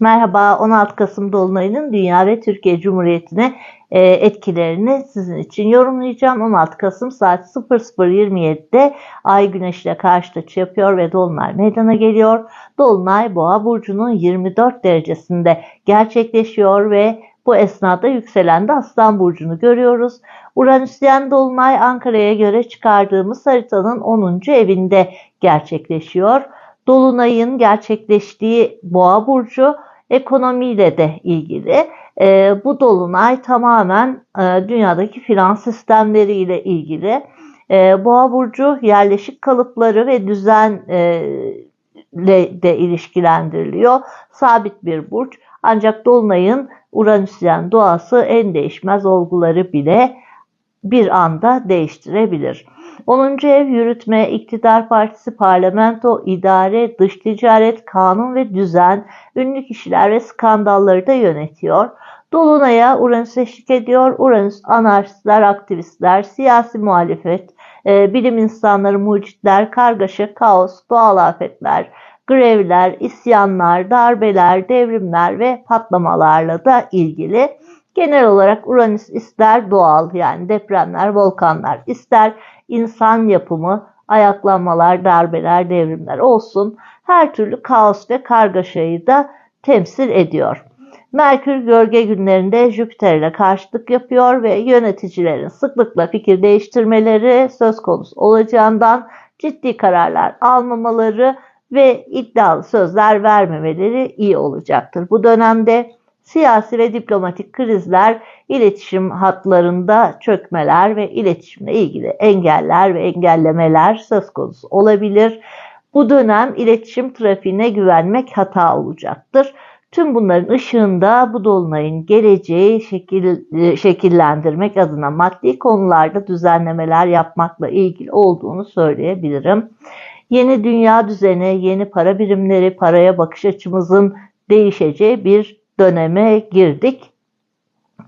Merhaba, 16 Kasım Dolunay'ın Dünya ve Türkiye Cumhuriyeti'ne e, etkilerini sizin için yorumlayacağım. 16 Kasım saat 00.27'de Ay Güneş ile karşıt açı yapıyor ve Dolunay meydana geliyor. Dolunay Boğa Burcu'nun 24 derecesinde gerçekleşiyor ve bu esnada yükselen de Aslan Burcu'nu görüyoruz. Uranüsyen Dolunay Ankara'ya göre çıkardığımız haritanın 10. evinde gerçekleşiyor. Dolunay'ın gerçekleştiği Boğa Burcu ekonomiyle de ilgili. E, bu dolunay tamamen e, dünyadaki finans sistemleriyle ilgili. E, Boğa burcu yerleşik kalıpları ve düzenle de ilişkilendiriliyor. Sabit bir burç. Ancak dolunayın Uranüsyen doğası en değişmez olguları bile bir anda değiştirebilir. 10. ev yürütme, iktidar partisi, parlamento, idare, dış ticaret, kanun ve düzen, ünlü kişiler ve skandalları da yönetiyor. Dolunay'a Uranüs eşlik ediyor. Uranüs anarşistler, aktivistler, siyasi muhalefet, e, bilim insanları, mucitler, kargaşa, kaos, doğal afetler, grevler, isyanlar, darbeler, devrimler ve patlamalarla da ilgili. Genel olarak Uranüs ister doğal yani depremler, volkanlar, ister insan yapımı, ayaklanmalar, darbeler, devrimler olsun her türlü kaos ve kargaşayı da temsil ediyor. Merkür gölge günlerinde Jüpiter ile karşılık yapıyor ve yöneticilerin sıklıkla fikir değiştirmeleri söz konusu olacağından ciddi kararlar almamaları ve iddialı sözler vermemeleri iyi olacaktır. Bu dönemde siyasi ve diplomatik krizler, iletişim hatlarında çökmeler ve iletişimle ilgili engeller ve engellemeler söz konusu olabilir. Bu dönem iletişim trafiğine güvenmek hata olacaktır. Tüm bunların ışığında bu dolunayın geleceği şekil, şekillendirmek adına maddi konularda düzenlemeler yapmakla ilgili olduğunu söyleyebilirim. Yeni dünya düzeni, yeni para birimleri, paraya bakış açımızın değişeceği bir döneme girdik.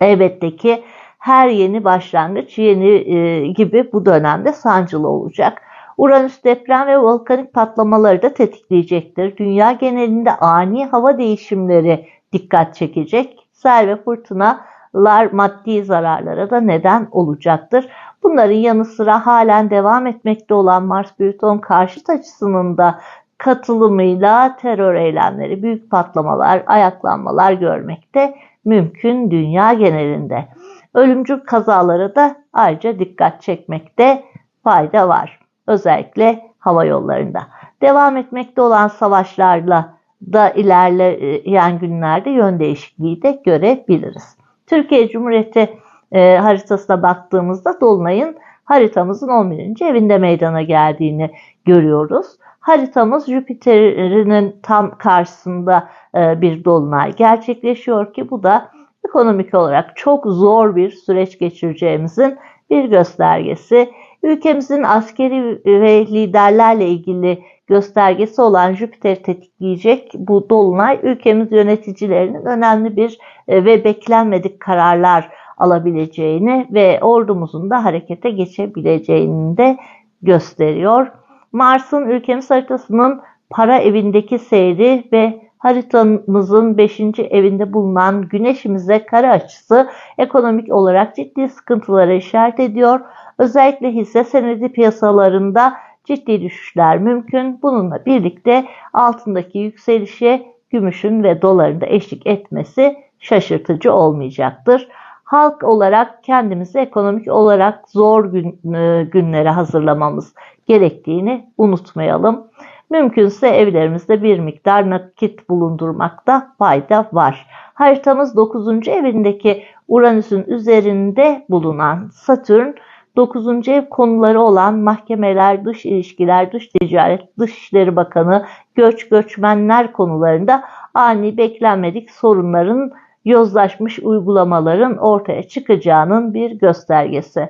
Elbette ki her yeni başlangıç yeni e, gibi bu dönemde sancılı olacak. Uranüs deprem ve volkanik patlamaları da tetikleyecektir. Dünya genelinde ani hava değişimleri dikkat çekecek. Sel ve fırtınalar maddi zararlara da neden olacaktır. Bunların yanı sıra halen devam etmekte olan Mars Plüton karşıt açısının da katılımıyla terör eylemleri, büyük patlamalar, ayaklanmalar görmekte mümkün dünya genelinde. Ölümcül kazalara da ayrıca dikkat çekmekte fayda var. Özellikle hava yollarında. Devam etmekte olan savaşlarla da ilerleyen günlerde yön değişikliği de görebiliriz. Türkiye Cumhuriyeti e, haritasına baktığımızda Dolunay'ın haritamızın 11. evinde meydana geldiğini görüyoruz. Haritamız Jüpiter'in tam karşısında e, bir dolunay gerçekleşiyor ki bu da ekonomik olarak çok zor bir süreç geçireceğimizin bir göstergesi. Ülkemizin askeri ve liderlerle ilgili göstergesi olan Jüpiter tetikleyecek bu dolunay ülkemiz yöneticilerinin önemli bir e, ve beklenmedik kararlar alabileceğini ve ordumuzun da harekete geçebileceğini de gösteriyor. Mars'ın ülkemiz haritasının para evindeki seyri ve haritamızın 5. evinde bulunan güneşimize kare açısı ekonomik olarak ciddi sıkıntılara işaret ediyor. Özellikle hisse senedi piyasalarında ciddi düşüşler mümkün. Bununla birlikte altındaki yükselişe gümüşün ve doların da eşlik etmesi şaşırtıcı olmayacaktır. Halk olarak kendimizi ekonomik olarak zor gün, e, günlere hazırlamamız gerektiğini unutmayalım. Mümkünse evlerimizde bir miktar nakit bulundurmakta fayda var. Haritamız 9. evindeki Uranüs'ün üzerinde bulunan Satürn 9. ev konuları olan mahkemeler, dış ilişkiler, dış ticaret, dışişleri bakanı, göç, göçmenler konularında ani beklenmedik sorunların yozlaşmış uygulamaların ortaya çıkacağının bir göstergesi.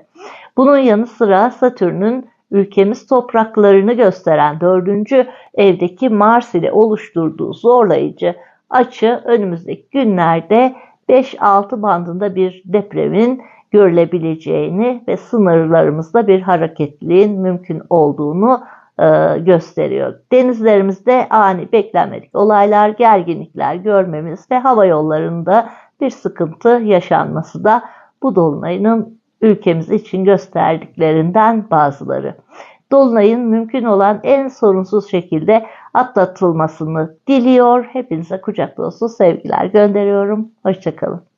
Bunun yanı sıra Satürn'ün ülkemiz topraklarını gösteren dördüncü evdeki Mars ile oluşturduğu zorlayıcı açı önümüzdeki günlerde 5-6 bandında bir depremin görülebileceğini ve sınırlarımızda bir hareketliliğin mümkün olduğunu gösteriyor. Denizlerimizde ani beklenmedik olaylar, gerginlikler görmemiz ve hava yollarında bir sıkıntı yaşanması da bu dolunayın ülkemiz için gösterdiklerinden bazıları. Dolunayın mümkün olan en sorunsuz şekilde atlatılmasını diliyor. Hepinize kucak dolusu sevgiler gönderiyorum. Hoşçakalın.